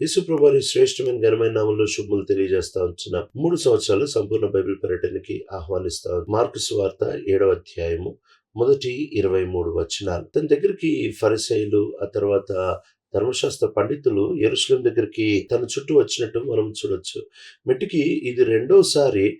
యేసుప్రభు శ్రేష్టమైన ఘనమైన నామంలో శుభములు తెలియజేస్తా ఉంటున్నాం మూడు సంవత్సరాలు సంపూర్ణ బైబిల్ పర్యటనకి ఆహ్వానిస్తా మార్కు వార్త ఏడవ అధ్యాయము మొదటి ఇరవై మూడు వచనాలు. తన దగ్గరికి ఫరిసైలు ఆ తర్వాత ధర్మశాస్త్ర పండితులు ఎరుసలం దగ్గరికి తన చుట్టూ వచ్చినట్టు మనం చూడొచ్చు. మెట్టికి ఇది రెండోసారి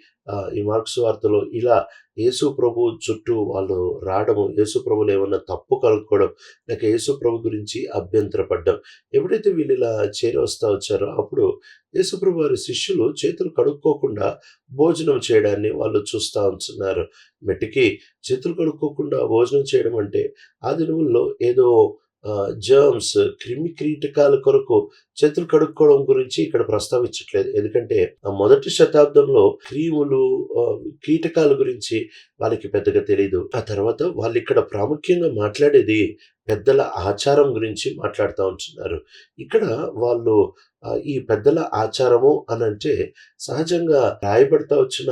ఈ మార్క్స్ వార్తలో ఇలా యేసు ప్రభు చుట్టూ వాళ్ళు రావడము యేసు ప్రభులు ఏమన్నా తప్పు కలుపుకోవడం లేక యేసు ప్రభు గురించి అభ్యంతరపడ్డం ఎప్పుడైతే వీళ్ళు ఇలా చేరి వస్తా వచ్చారో అప్పుడు యేసుప్రభు వారి శిష్యులు చేతులు కడుక్కోకుండా భోజనం చేయడాన్ని వాళ్ళు చూస్తూ ఉంటున్నారు. మెట్టికి చేతులు కడుక్కోకుండా భోజనం చేయడం అంటే ఆ దినముల్లో ఏదో జర్మ్స్ క్రిమి కీటకాల కొరకు చేతులు కడుక్కోవడం గురించి ఇక్కడ ప్రస్తావించట్లేదు. ఎందుకంటే ఆ మొదటి శతాబ్దంలో క్రీములు కీటకాల గురించి వాళ్ళకి పెద్దగా తెలియదు ఆ తర్వాత వాళ్ళు ఇక్కడ ప్రాముఖ్యంగా మాట్లాడేది పెద్దల ఆచారం గురించి మాట్లాడుతూ ఉంటున్నారు. ఇక్కడ వాళ్ళు ఈ పెద్దల ఆచారము అని అంటే సహజంగా రాయబడతా వచ్చిన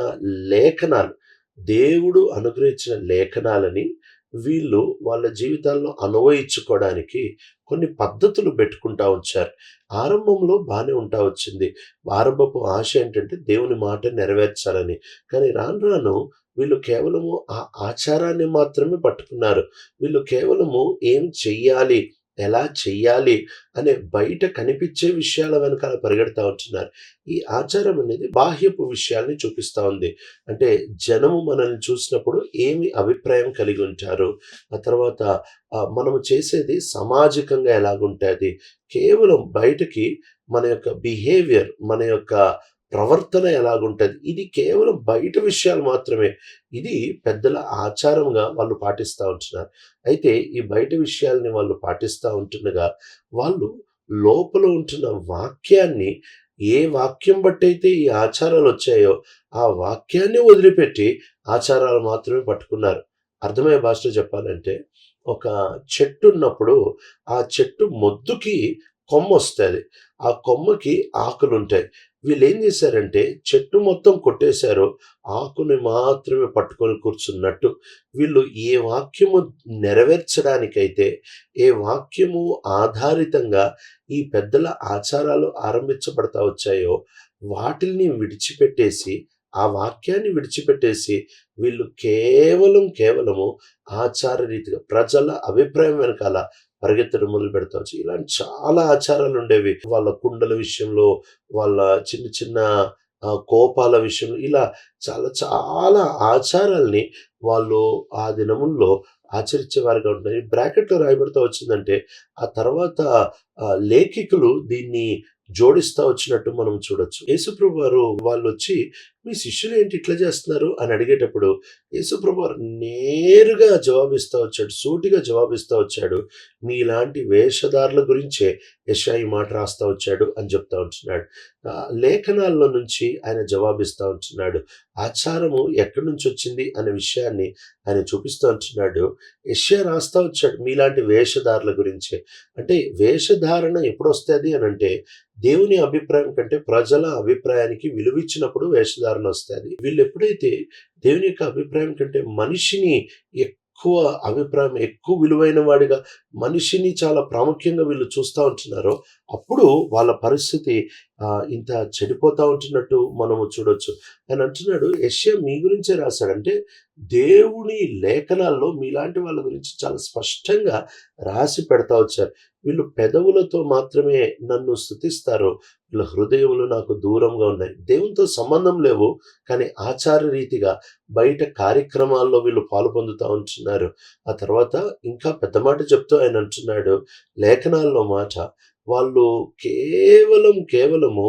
లేఖనాలు. దేవుడు అనుగ్రహించిన లేఖనాలని వీళ్ళు వాళ్ళ జీవితాల్లో అనువయించుకోవడానికి కొన్ని పద్ధతులు పెట్టుకుంటా వచ్చారు. ఆరంభంలో బాగానే ఉంటా వచ్చింది. ఆరంభపు ఆశ ఏంటంటే దేవుని మాట నెరవేర్చాలని. కానీ రాను రాను వీళ్ళు కేవలము ఆ ఆచారాన్ని మాత్రమే పట్టుకున్నారు. వీళ్ళు కేవలము ఏం చెయ్యాలి? ఎలా చెయ్యాలి అనే బయట కనిపించే విషయాల వెనకాల పరిగెడతా ఉంటున్నారు. ఈ ఆచారం అనేది బాహ్యపు విషయాల్ని చూపిస్తూ ఉంది. అంటే జనము మనల్ని చూసినప్పుడు ఏమి అభిప్రాయం కలిగి ఉంటారు? ఆ తర్వాత మనము చేసేది సామాజికంగా ఎలాగుంటుంది? కేవలం బయటకి మన యొక్క బిహేవియర్ మన యొక్క ప్రవర్తన ఎలాగుంటుంది? ఇది కేవలం బయట విషయాలు మాత్రమే. ఇది పెద్దల ఆచారంగా వాళ్ళు పాటిస్తూ ఉంటున్నారు. అయితే ఈ బయట విషయాల్ని వాళ్ళు పాటిస్తూ ఉంటుండగా వాళ్ళు లోపల ఉంటున్న వాక్యాన్ని ఏ వాక్యం బట్టయితే ఈ ఆచారాలు వచ్చాయో ఆ వాక్యాన్ని వదిలిపెట్టి ఆచారాలు మాత్రమే పట్టుకున్నారు. అర్థమయ్యే భాషలో చెప్పాలంటే ఒక చెట్టు ఉన్నప్పుడు ఆ చెట్టు మొద్దుకి కొమ్మ వస్తుంది. ఆ కొమ్మకి ఆకులు ఉంటాయి వీళ్ళు ఏం చేశారంటే చెట్టు మొత్తం కొట్టేశారు. ఆకుని మాత్రమే పట్టుకొని కూర్చున్నట్టు. వీళ్ళు ఏ వాక్యము నెరవేర్చడానికైతే ఏ వాక్యము ఆధారితంగా ఈ పెద్దల ఆచారాలు ఆరంభించబడతా వచ్చాయో వాటిల్ని విడిచిపెట్టేసి ఆ వాక్యాన్ని విడిచిపెట్టేసి వీళ్ళు కేవలం కేవలము ఆచార రీతిగా ప్రజల అభిప్రాయం వెనకాల పరిగెత్తడం మొదలు పెడతా ఇలాంటి చాలా ఆచారాలు ఉండేవి. వాళ్ళ కుండల విషయంలో వాళ్ళ చిన్న చిన్న కోపాల విషయంలో ఇలా చాలా చాలా ఆచారాల్ని వాళ్ళు ఆ దినముల్లో ఆచరించేవారుగా ఉంటారు. బ్రాకెట్లో రాయబడుతూ వచ్చిందంటే ఆ తర్వాత లేఖికులు దీన్ని జోడిస్తా వచ్చినట్టు మనం చూడొచ్చు. యేసుప్రభు వారు వాళ్ళు వచ్చి మీ శిష్యులు ఏంటి ఇట్లా చేస్తున్నారు అని అడిగేటప్పుడు యేసుప్రభు నేరుగా జవాబిస్తా వచ్చాడు సూటిగా జవాబిస్తూ వచ్చాడు మీలాంటి వేషధారుల గురించే యశాయి ఈ మాట రాస్తా వచ్చాడు అని చెప్తా ఉంటున్నాడు. లేఖనాల్లో నుంచి ఆయన జవాబిస్తూ ఉంటున్నాడు. ఆచారము ఎక్కడి నుంచి వచ్చింది అనే విషయాన్ని ఆయన చూపిస్తూ ఉంటున్నాడు. యశ్యా రాస్తా వచ్చాడు మీలాంటి వేషధారుల గురించే. అంటే వేషధారణ ఎప్పుడు వస్తుంది అని అంటే దేవుని అభిప్రాయం కంటే ప్రజల అభిప్రాయానికి విలువిచ్చినప్పుడు వేషధారణ వస్తుంది. వీళ్ళు ఎప్పుడైతే దేవుని యొక్క అభిప్రాయం కంటే మనిషిని ఎక్కువ అభిప్రాయం ఎక్కువ విలువైన వాడిగా మనిషిని చాలా ప్రాముఖ్యంగా వీళ్ళు చూస్తూ ఉంటున్నారో అప్పుడు వాళ్ళ పరిస్థితి ఆ, ఇంత చెడిపోతా ఉంటున్నట్టు మనము చూడొచ్చు. ఆయన అంటున్నాడు యశ్య మీ గురించే రాశాడంటే దేవుని లేఖనాల్లో మీలాంటి వాళ్ళ గురించి చాలా స్పష్టంగా రాసి పెడతా వచ్చారు. వీళ్ళు పెదవులతో మాత్రమే నన్ను స్థుతిస్తారు. వీళ్ళ హృదయములు నాకు దూరంగా ఉన్నాయి. దేవునితో సంబంధం లేవు కానీ ఆచార రీతిగా బయట కార్యక్రమాల్లో వీళ్ళు పాలు పొందుతూ ఉంటున్నారు. ఆ తర్వాత ఇంకా పెద్ద మాట చెప్తూ ఆయన అంటున్నాడు లేఖనాల్లో మాట వాళ్ళు కేవలం కేవలము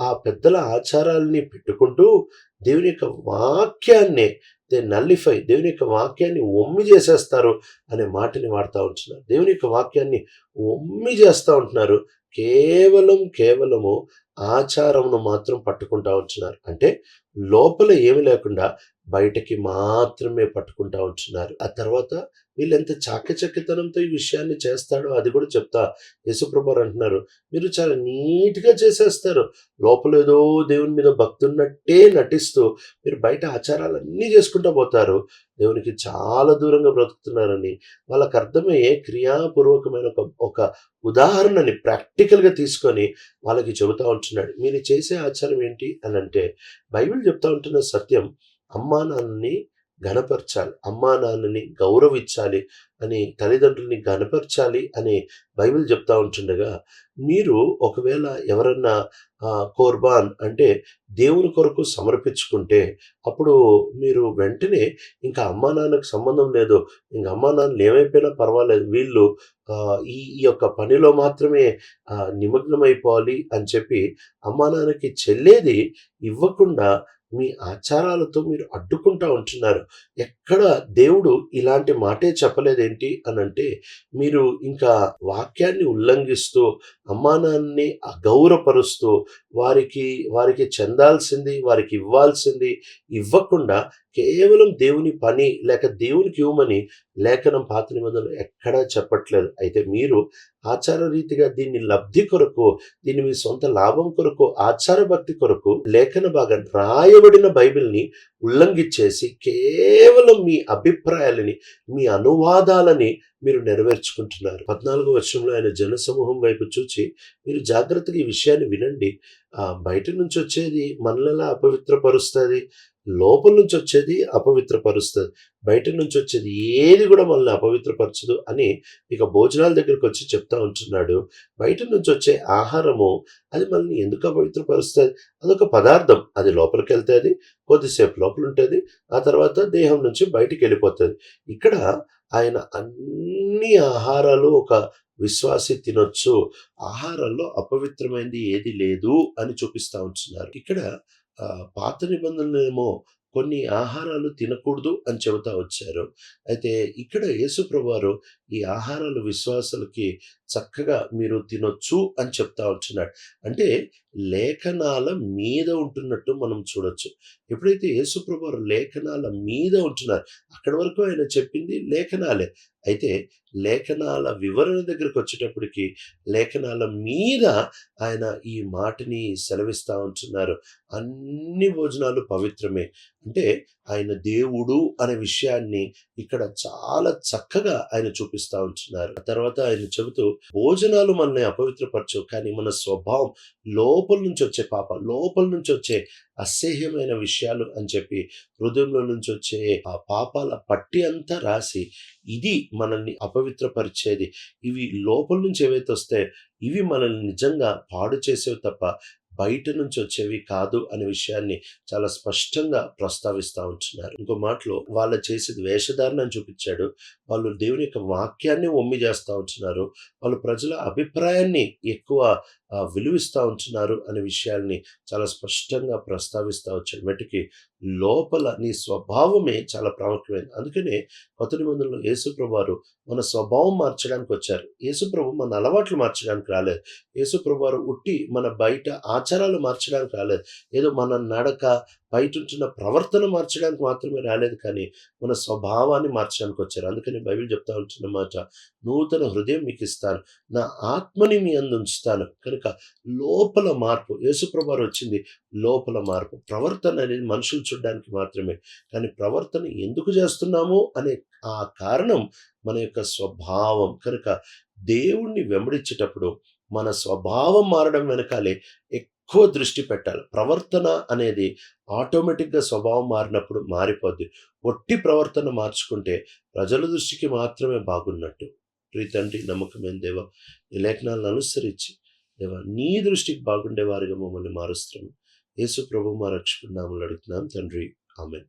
ఆ పెద్దల ఆచారాల్ని పెట్టుకుంటూ దేవుని యొక్క వాక్యాన్ని దే నల్లిఫై దేవుని యొక్క వాక్యాన్ని ఒమ్మి చేసేస్తారు అనే మాటని వాడుతూ ఉంటున్నారు. దేవుని యొక్క వాక్యాన్ని ఒమ్మి చేస్తూ ఉంటున్నారు. కేవలం కేవలము ఆచారమును మాత్రం పట్టుకుంటా ఉంటున్నారు అంటే లోపల ఏమి లేకుండా బయటకి మాత్రమే పట్టుకుంటా ఉంటున్నారు ఆ తర్వాత వీళ్ళు ఎంత చాకచక్యతనంతో ఈ విషయాన్ని చేస్తాడో అది కూడా చెప్తా యేసుప్రభు అంటున్నారు. మీరు చాలా నీట్గా చేసేస్తారు. లోపల ఏదో దేవుని మీద భక్తున్నట్టే నటిస్తూ మీరు బయట ఆచారాలన్నీ చేసుకుంటూ పోతారు. దేవునికి చాలా దూరంగా బ్రతుకుతున్నారని వాళ్ళకు అర్థమయ్యే క్రియాపూర్వకమైన ఒక ఒక ఉదాహరణని ప్రాక్టికల్గా తీసుకొని వాళ్ళకి చెబుతూ ఉంటున్నాడు. మీరు చేసే ఆచారం ఏంటి అని అంటే బైబిల్ చెప్తా ఉంటున్న సత్యం అమ్మా నాన్నని ఘనపరచాలి అమ్మా నాన్నని గౌరవించాలి అని తల్లిదండ్రుల్ని ఘనపరచాలి అని బైబిల్ చెప్తా ఉంటుండగా మీరు ఒకవేళ ఎవరన్నా కోర్బాన్ అంటే దేవుని కొరకు సమర్పించుకుంటే అప్పుడు మీరు వెంటనే ఇంకా అమ్మా నాన్నకు సంబంధం లేదు ఇంకా అమ్మా నాన్నలు ఏమైపోయినా పర్వాలేదు వీళ్ళు ఈ ఈ యొక్క పనిలో మాత్రమే నిమగ్నమైపోవాలి అని చెప్పి అమ్మా నాన్నకి చెల్లేది ఇవ్వకుండా మీ ఆచారాలతో మీరు అడ్డుకుంటా ఉంటున్నారు. ఎక్కడ దేవుడు ఇలాంటి మాటే చెప్పలేదేంటి అని అంటే మీరు ఇంకా వాక్యాన్ని ఉల్లంఘిస్తూ అమ్మానాన్ని అగౌరపరుస్తూ వారికి వారికి చెందాల్సింది వారికి ఇవ్వాల్సింది ఇవ్వకుండా కేవలం దేవుని పని లేక దేవునికి ఇవ్వమని లేఖనం పాత నిబంధనలు ఎక్కడా చెప్పట్లేదు. అయితే మీరు ఆచార రీతిగా దీన్ని లబ్ధి కొరకు దీన్ని మీ సొంత లాభం కొరకు ఆచార భక్తి కొరకు లేఖన భాగం రాయబడిన బైబిల్ని ఉల్లంఘించేసి కేవలం మీ అభిప్రాయాలని మీ అనువాదాలని మీరు నెరవేర్చుకుంటున్నారు. పద్నాలుగో వర్షంలో ఆయన జనసమూహం వైపు చూచి మీరు జాగ్రత్తగా ఈ విషయాన్ని వినండి. బయట నుంచి వచ్చేది మనల్ని అపవిత్రపరుస్తుంది? లోపల నుంచి వచ్చేది అపవిత్రపరుస్తుంది. బయట నుంచి వచ్చేది ఏది కూడా మనల్ని అపవిత్రపరచదు అని ఇక భోజనాల దగ్గరికి వచ్చి చెప్తా ఉంటున్నాడు. బయట నుంచి వచ్చే ఆహారము అది మనల్ని ఎందుకు అపవిత్రపరుస్తుంది? అదొక పదార్థం. అది లోపలికి వెళ్తే అది కొద్దిసేపు లోపల ఉంటుంది ఆ తర్వాత దేహం నుంచి బయటికి వెళ్ళిపోతుంది. ఇక్కడ ఆయన అన్ని ఆహారాలు ఒక విశ్వాసి తినొచ్చు. ఆహారంలో అపవిత్రమైంది ఏది లేదు అని చూపిస్తా ఉంటున్నారు. ఇక్కడ పాత నిబంధనలేమో కొన్ని ఆహారాలు తినకూడదు అని చెబుతా వచ్చారు. అయితే ఇక్కడ యేసుప్రభువారు ఈ ఆహారాలు విశ్వాసులకి చక్కగా మీరు తినొచ్చు అని చెప్తా ఉంటున్నాడు అంటే లేఖనాల మీద ఉంటున్నట్టు మనం చూడొచ్చు. ఎప్పుడైతే యేసుప్రభువారు లేఖనాల మీద ఉంటున్నారు అక్కడి వరకు ఆయన చెప్పింది లేఖనాలే. అయితే లేఖనాల వివరణ దగ్గరకు వచ్చేటప్పటికి లేఖనాల మీద ఆయన ఈ మాటని సెలవిస్తూ ఉంటున్నారు. అన్ని భోజనాలు పవిత్రమే. అంటే ఆయన దేవుడు అనే విషయాన్ని ఇక్కడ చాలా చక్కగా ఆయన చూపిస్తా ఉంటున్నారు. ఆ తర్వాత ఆయన చెబుతూ భోజనాలు మనల్ని అపవిత్రపరచు కానీ మన స్వభావం లోపల నుంచి వచ్చే పాప లోపల నుంచి వచ్చే అసహ్యమైన విషయాలు అని చెప్పి హృదయంలో నుంచి వచ్చే ఆ పాపాల పట్టి అంతా రాసి ఇది మనల్ని అపవిత్రపరిచేది. ఇవి లోపల నుంచి ఏవైతే వస్తాయో ఇవి మనల్ని నిజంగా పాడు చేసేవి తప్ప బయట నుంచి వచ్చేవి కాదు అనే విషయాన్ని చాలా స్పష్టంగా ప్రస్తావిస్తూ ఉంటున్నారు. ఇంకో మాటలో వాళ్ళ చేసేది వేషధారణ అని చూపించాడు. వాళ్ళు దేవుని యొక్క వాక్యాన్ని ఒమ్మి చేస్తూ ఉంటున్నారు. వాళ్ళు ప్రజల అభిప్రాయాన్ని ఎక్కువ విలువిస్తూ ఉంటున్నారు అనే విషయాల్ని చాలా స్పష్టంగా ప్రస్తావిస్తూ వచ్చాడు వాటికి లోపల నీ స్వభావమే చాలా ప్రాముఖ్యమైనది అందుకనే కొత్త నిబంధనలో యేసుప్రభు వారు మన స్వభావం మార్చడానికి వచ్చారు. యేసుప్రభు మన అలవాట్లు మార్చడానికి రాలేదు. యేసుప్రభు వారు ఉట్టి మన బయట ఆచారాలు మార్చడానికి రాలేదు. ఏదో మన నడక బయట ఉంటున్న ప్రవర్తన మార్చడానికి మాత్రమే రాలేదు. కానీ మన స్వభావాన్ని మార్చడానికి వచ్చారు. అందుకని బైబిల్ చెప్తా ఉంటున్న మాట నూతన హృదయం మీకు ఇస్తాను. నా ఆత్మని మీ అందు ఉంచుతాను. కనుక లోపల మార్పు యేసుప్రభారు వచ్చింది లోపల మార్పు. ప్రవర్తన అనేది మనుషులు చూడడానికి మాత్రమే. కానీ ప్రవర్తన ఎందుకు చేస్తున్నాము అనే ఆ కారణం మన యొక్క స్వభావం. కనుక దేవుణ్ణి వెంబడించేటప్పుడు మన స్వభావం మారడం వెనకాలే ఎక్కువ దృష్టి పెట్టాలి. ప్రవర్తన అనేది ఆటోమేటిక్గా స్వభావం మారినప్పుడు మారిపోద్ది. ఒట్టి ప్రవర్తన మార్చుకుంటే ప్రజల దృష్టికి మాత్రమే బాగున్నట్టు. ప్రీతండ్రి నమ్మకమైన దేవ ఈ లేఖనాలను అనుసరించి దేవా నీ దృష్టికి బాగుండే వారిగా మమ్మల్ని మారుస్తున్నాం యేసు ప్రభు మా రక్షకుడు నామలు అడుగుతున్నాం. తండ్రి ఆమె